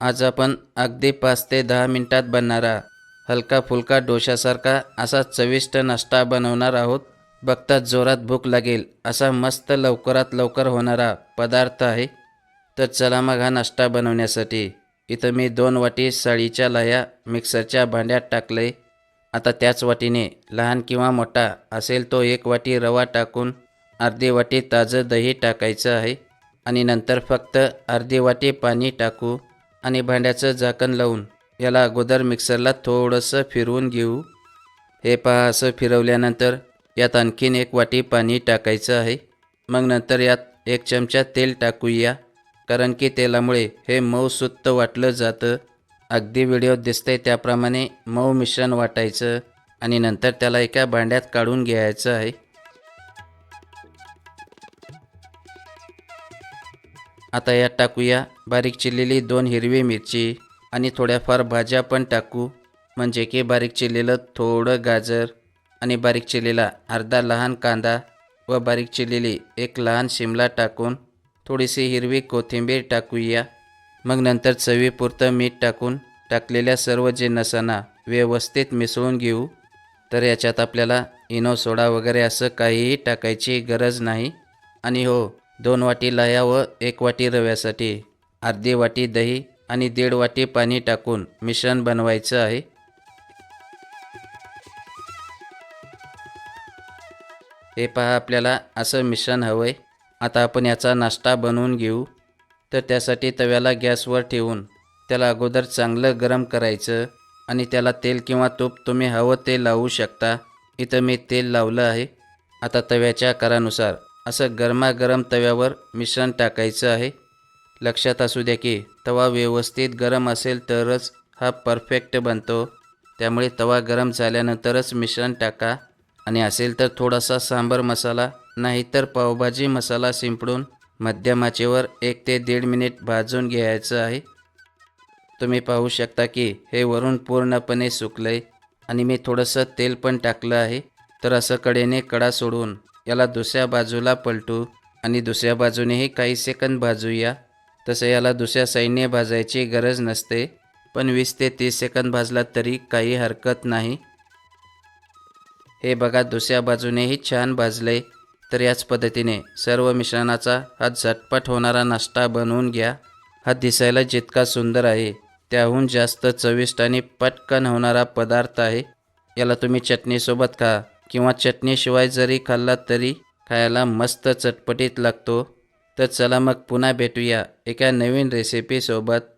आज आपण अगदी पाच ते दहा मिनटात बनणारा हलका फुलका डोशासारखा असा चविष्ट नाश्ता बनवणार आहोत. बघता जोरात भूक लागेल असा मस्त लवकरात लवकर होणारा पदार्थ आहे. तर चला मग हा नाश्ता बनवण्यासाठी. इथं मी दोन वाटी साळीच्या लाया मिक्सरच्या भांड्यात टाकले आता त्याच वाटीने लहान किंवा मोठा असेल तो एक वाटी रवा टाकून अर्धी वाटी ताजं दही टाकायचं आहे. आणि नंतर फक्त अर्धी वाटी पाणी टाकू. आणि भांड्याचं झाकण लावून याला अगोदर मिक्सरला थोडंसं फिरवून घेऊ. हे पहा असं फिरवल्यानंतर यात आणखीन एक वाटी पाणी टाकायचं आहे. मग नंतर यात एक चमचा तेल टाकूया कारण की तेलामुळे हे मऊ सुत्त वाटलं जातं. अगदी व्हिडिओ दिसतंय त्याप्रमाणे मऊ मिश्रण वाटायचं आणि नंतर त्याला एका भांड्यात काढून घ्यायचं आहे. आता यात टाकूया बारीक चिरलेली दोन हिरवी मिरची आणि थोड्याफार भाज्या पण टाकू. म्हणजे की बारीक चिरलेलं थोडं गाजर आणि बारीक चिरलेला अर्धा लहान कांदा व बारीक चिरलेली एक लहान शिमला टाकून थोडीशी हिरवी कोथिंबीर टाकूया. मग नंतर चवीपुरतं मीठ टाकून टाकलेल्या सर्व जिन्नसांना व्यवस्थित मिसळून घेऊ. तर याच्यात आपल्याला इनो सोडा वगैरे असं काहीही टाकायची गरज नाही. आणि हो दोन वाटी लाया व एक वाटी रव्यासाठी अर्धी वाटी दही आणि दीड वाटी पाणी टाकून मिश्रण बनवायचं आहे. हे पहा आपल्याला असं मिश्रण हवं आहे आता आपण याचा नाश्ता बनवून घेऊ. तर त्यासाठी तव्याला गॅसवर ठेवून त्याला अगोदर चांगलं गरम करायचं आणि त्याला तेल किंवा तूप तुम्ही हवं ते लावू शकता. इथं मी तेल लावलं आहे. आता तव्याच्या आकारानुसार असं गरमागरम तव्यावर मिश्रण टाकायचं आहे. लक्षात असू द्या की तवा व्यवस्थित गरम असेल तरच हा परफेक्ट बनतो. त्यामुळे तवा गरम झाल्यानंतरच मिश्रण टाका. आणि असेल तर थोडासा सांबर मसाला नाहीतर पावभाजी मसाला शिंपडून मध्यम आचेवर एक ते दीड मिनिट भाजून घ्यायचं आहे. तुम्ही पाहू शकता की हे वरून पूर्णपणे सुकलंय. आणि मी थोडंसं तेल पण टाकलं आहे. तर असं कडेने कडा सोडून याला दुसऱ्या बाजूला पलटू आणि दुसऱ्या बाजूनेही काही सेकंद भाजूया. तसं याला दुसऱ्या साईडने भाजायची गरज नसते पण वीस ते तीस सेकंद भाजला तरी काही हरकत नाही. हे बघा दुसऱ्या बाजूनेही छान भाजले तर याच पद्धतीने सर्व मिश्रणाचा हा झटपट होणारा नाश्ता बनवून घ्या. हा दिसायला जितका सुंदर आहे त्याहून जास्त चविष्ट आणि पटकन होणारा पदार्थ आहे. याला तुम्ही चटणीसोबत खा. किंवा चटणीशिवाय जरी खाल्ला तरी खायला मस्त चटपटीत लागतो. तर चला मग पुन्हा भेटूया एका नवीन रेसिपीसोबत